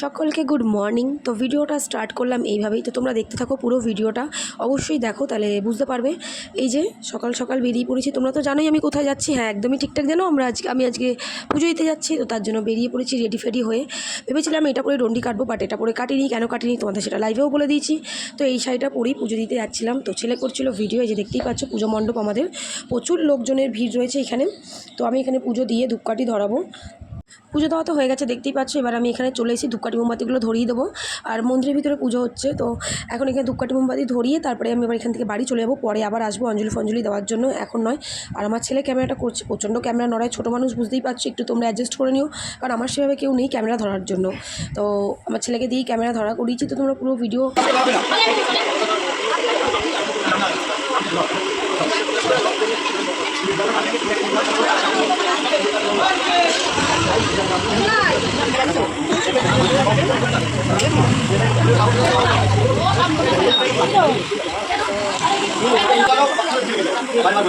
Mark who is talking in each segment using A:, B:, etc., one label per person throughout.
A: সকলকে good morning তো ভিডিওটা স্টার্ট করলাম এইভাবেই। তো তোমরা দেখতে থাকো পুরো ভিডিওটা। অবশ্যই দেখো, তাহলে বুঝতে পারবে। এই যে, সকাল সকাল বেরিয়ে পড়েছি। তোমরা তো জানোই আমি কোথায় যাচ্ছি। হ্যাঁ একদমই ঠিকঠাক জানো। আমরা আজকে, আমি আজকে পুজো দিতে যাচ্ছি। তো তার জন্য বেরিয়ে পড়েছি রেডি ফেডি হয়ে। ভেবেছিলাম এটা পরে ডন্ডি কাটবো বাট এটা পরে কাটিনি। কেন কাটিনি? তোমাদের সেটা লাইভেও বলে দিয়েছি। তো এই শাড়িটা পরেই পুজো দিতে যাচ্ছিলাম। তো ছেলে করছিল ভিডিও এই যে দেখতেই পাচ্ছ, পুজো মণ্ডপ আমাদের। প্রচুর লোকজনের ভিড় রয়েছে এখানে। তো আমি এখানে পুজো দিয়ে ধূপকাঠি ধরাবো। পুজো দেওয়া তো হয়ে গেছে, দেখতেই পাচ্ছ। এবার আমি এখানে চলে এসেছি, ধূপকাঠি মোমবাতিগুলো ধরিয়ে দেবো। আর মন্দিরের ভিতরে পুজো হচ্ছে, তো এখন এখানে ধূপকাঠি মোমবাতি ধরিয়ে তারপরে আমি এবার এখান থেকে বাড়ি চলে যাব। পরে আবার আসব অঞ্জলি ফঞ্জলি দেওয়ার জন্য, এখন নয়। আর আমার ছেলে ক্যামেরাটা করছে, প্রচণ্ড ক্যামেরা নড়ায়, ছোটো মানুষ বুঝতেই পারছি, একটু তোমরা অ্যাডজাস্ট করে নিও। কারণ আমার সেভাবে কেউ নেই ক্যামেরা ধরার জন্য। তো আমার ছেলেকে দিয়েই ক্যামেরা ধরা করিয়েছি, তো তোমরা পুরো ভিডিও এখানে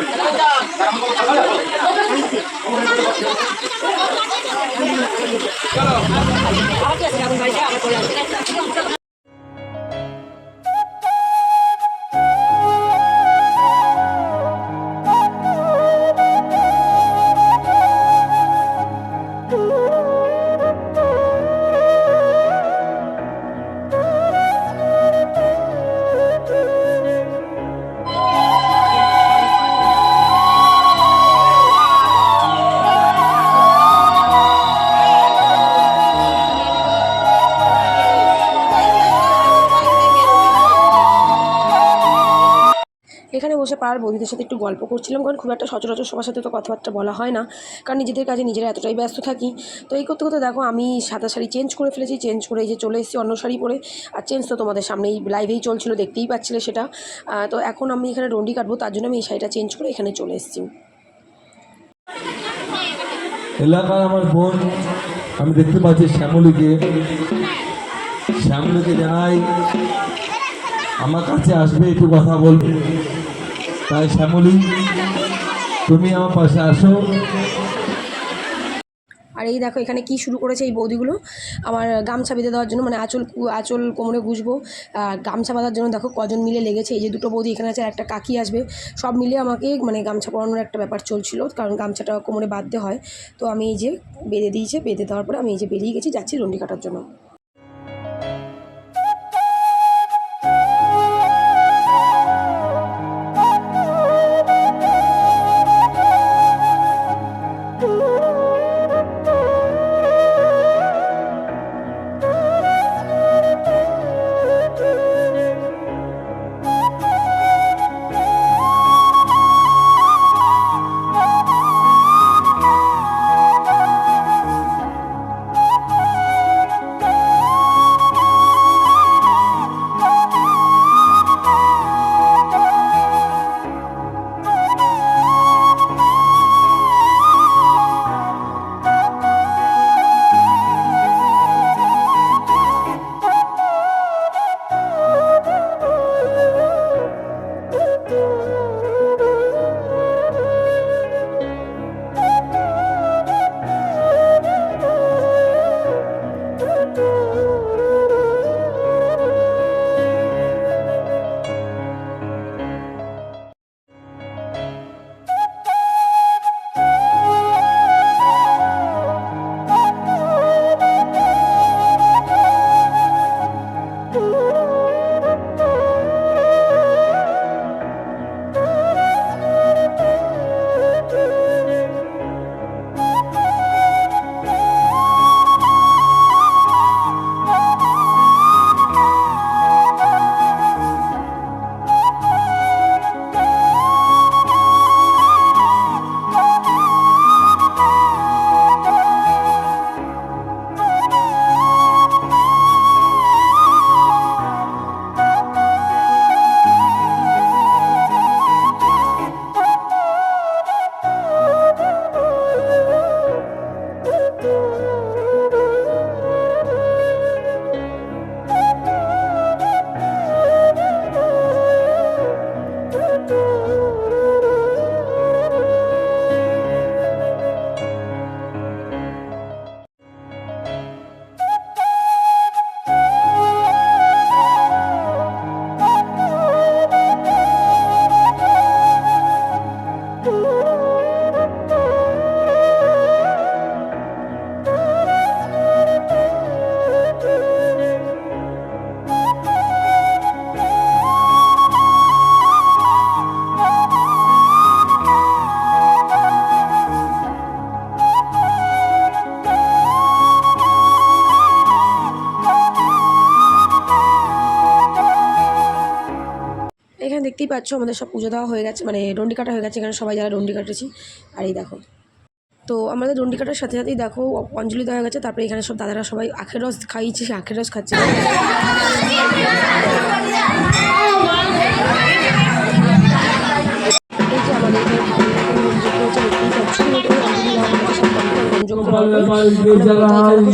A: বসে পাড়ার বন্ধুদের সাথে একটু গল্প করছিলাম, কারণ খুব একটা সচরাচর সবার সাথে তো কথাবার্তা বলা হয় না। কারণ নিজেদের কাজে নিজেরা এতটাই ব্যস্ত থাকি। তো এই করতে করতে দেখো, আমি সাদা শাড়ি চেঞ্জ করে ফেলেছি চেঞ্জ করে এই যে চলে এসেছি অন্য শাড়ি পরে। আর চেঞ্জ তো তোমাদের সামনেই লাইভেই চলছিল, দেখতেই পাচ্ছিলে সেটা। তো এখন আমি এখানে ডন্ডি কাটবো, তার জন্য আমি এই শাড়িটা চেঞ্জ করে এখানে চলে এসেছি।
B: এলাকার আমার বোন, আমি দেখতে পাচ্ছি শ্যামলীকে। শ্যামলীকে জানাই, আমার কাছে আসবে, একটু কথা বলবে। তাই শ্যামলী, তুমি আমার পাশে আসো।
A: আর এই দেখো, এখানে কি শুরু করেছে এই বৌদিগুলো? আমার গামছা বেঁধে দেওয়ার জন্য মানে আঁচল আঁচল কোমরে আর গামছা বাঁধার জন্য দেখো, কজন মিলে লেগেছে। এই যে দুটো বৌদি এখানে আছে একটা কাকি আসবে। সব মিলে আমাকে মানে গামছা পরানোর একটা ব্যাপার চলছিল, কারণ গামছাটা কোমরে বাঁধতে হয়। তো আমি এই যে বেঁধে দিয়েছে, বেঁধে দেওয়ার পরে আমি এই যে বেরিয়ে গেছি, যাচ্ছি রন্ডি কাটার জন্য। পাচ্ছ, আমাদের সব পুজো দেওয়া হয়ে গেছে মানে ডন্ডি কাটা হয়ে গেছে, এখানে সবাই যারা ডন্ডি কাটেছি, আর এই দেখো। তো আমাদের ডন্ডি কাটার সাথে সাথেই দেখো, অঞ্জলি দেওয়া গেছে, তারপরে এখানে সব দাদারা সবাই আখের রস খাইয়েছে সে আখের রস খাচ্ছে।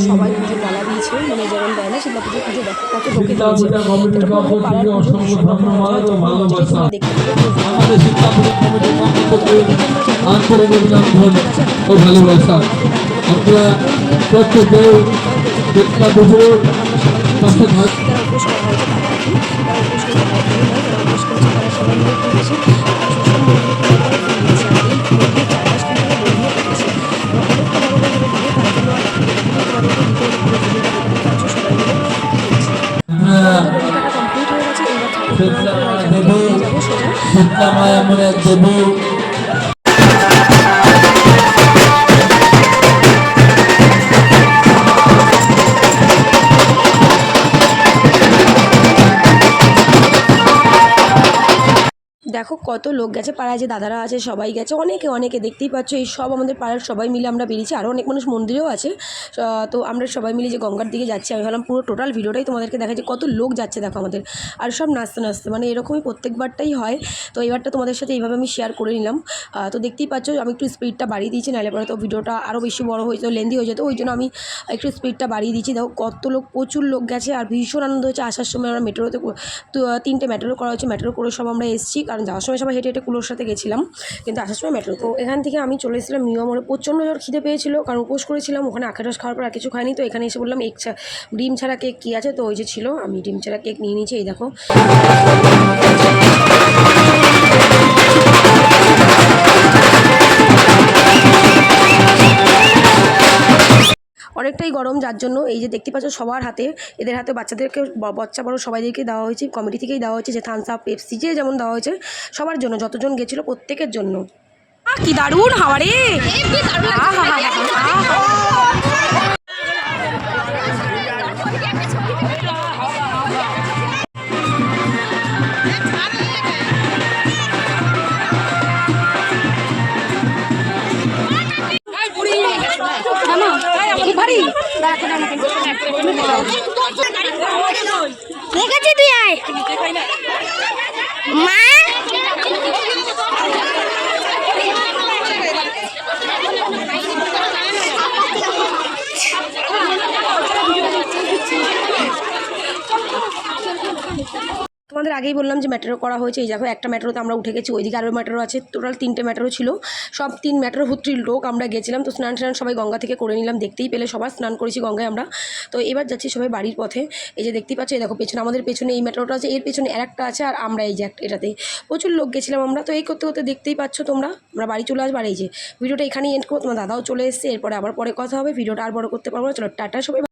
A: সবাই পুজো ডালা দিয়েছে মানে যেমন দেয় না শীতলা পুজো পুজো দেখো কত লোকে দিয়েছে
B: পূজা কমিটির
A: এটা
B: পক্ষ
A: পুরো পাড়ার
B: থেকে। মায় দেবী
A: দেখো কত লোক গেছে, পাড়ায় যে দাদারা আছে, সবাই গেছে, অনেকে অনেকে দেখতেই পাচ্ছ, এই সব আমাদের পাড়ার সবাই মিলে আমরা বেরিয়েছি আরও অনেক মানুষ মন্দিরেও আছে তো আমরা সবাই মিলে যে গঙ্গার দিকে যাচ্ছি, আমি ভাবলাম পুরো টোটাল ভিডিওটাই তোমাদেরকে দেখাচ্ছি কত লোক যাচ্ছে দেখো আমাদের, আর সব নাচতে নাচতে মানে এরকমই প্রত্যেকবারটাই হয়, তো এবারটা তোমাদের সাথে এইভাবে আমি শেয়ার করে নিলাম তো দেখতেই পাচ্ছ আমি একটু স্পিডটা বাড়িয়ে দিয়েছি, নাহলে পরে তো ভিডিওটা আরও বেশি বড় হয়ে যেত লেন্দি হয়ে যেত, ওই জন্য আমি একটু স্পিডটা বাড়িয়ে দিয়েছি, দেখো কত লোক, প্রচুর লোক গেছে, আর ভীষণ আনন্দ হচ্ছে, আসার সময় আমরা মেট্রোতে তিনটে মেট্রো করা হচ্ছে মেট্রো করে সব আমরা এসেছি, কারণ যাওয়ার সময় সবাই হেঁটে হেঁটে কুলোর সাথে গেছিলাম, কিন্তু আসার সময় মেট্রো। তো এখান থেকে আমি চলে এসেছিলাম মিয়া মোড়ে প্রচণ্ড জোর খিদে পেয়েছিল, কারণ উপোস করেছিলাম, ওখানে আখের রস খাওয়ার পর আর কিছু খাইনি। তো এখানে এসে বললাম এক ডিম ছাড়া কেক কী আছে? তো ওই যে ছিল, আমি ডিম ছাড়া কেক নিয়ে নিয়েছি, এই দেখো। অনেকটাই গরম যার জন্য এই যে দেখতে পাচ্ছ সবার হাতে এদের হাতে বাচ্চাদেরকে বচ্চা বড় সবাইদেরকে দেওয়া হয়েছে কমিটি থেকেই দেওয়া হয়েছে যে থামস আপ পেপসি যে যেমন দেওয়া হয়েছে সবার জন্য যতজন গেছিল প্রত্যেকের জন্য। কি দারুণ হাওয়া রে
C: ঠিক
A: তোমাদের আগেই বললাম যে ম্যাটেরো করা হয়েছে। এই দেখো, একটা ম্যাটেরোতে আমরা উঠে গেছি, ওইদিকে আরও ম্যাটেরো আছে। টোটাল তিনটে ম্যাটেরো ছিল। সব তিন ম্যাটেরো ভর্তি লোক আমরা গেছিলাম। তো স্নান স্নান সবাই গঙ্গা থেকে করে নিলাম। দেখতেই পেলে সবার। স্নান করেছি গঙ্গায় আমরা। তো এবার যাচ্ছি সবাই বাড়ির পথে। এই যে দেখতেই পাচ্ছ, এই দেখো পেছনে আমাদের পেছনে এই ম্যাটেরোটা আছে। এর পেছনে আর একটা আছে, আর আমরা এই যে এটাতেই প্রচুর লোক গেছিলাম আমরা। তো এই করতে করতে দেখতেই পাচ্ছ তোমরা। আমরা বাড়ি চলে আসব। আর এই যে, ভিডিওটা এখানেই এন্ড করব। তোমার দাদাও চলে এসছে। এরপরে আবার পরে কথা হবে। ভিডিওটা আর বড় করতে পারব না। চলো, টাটা সবাই।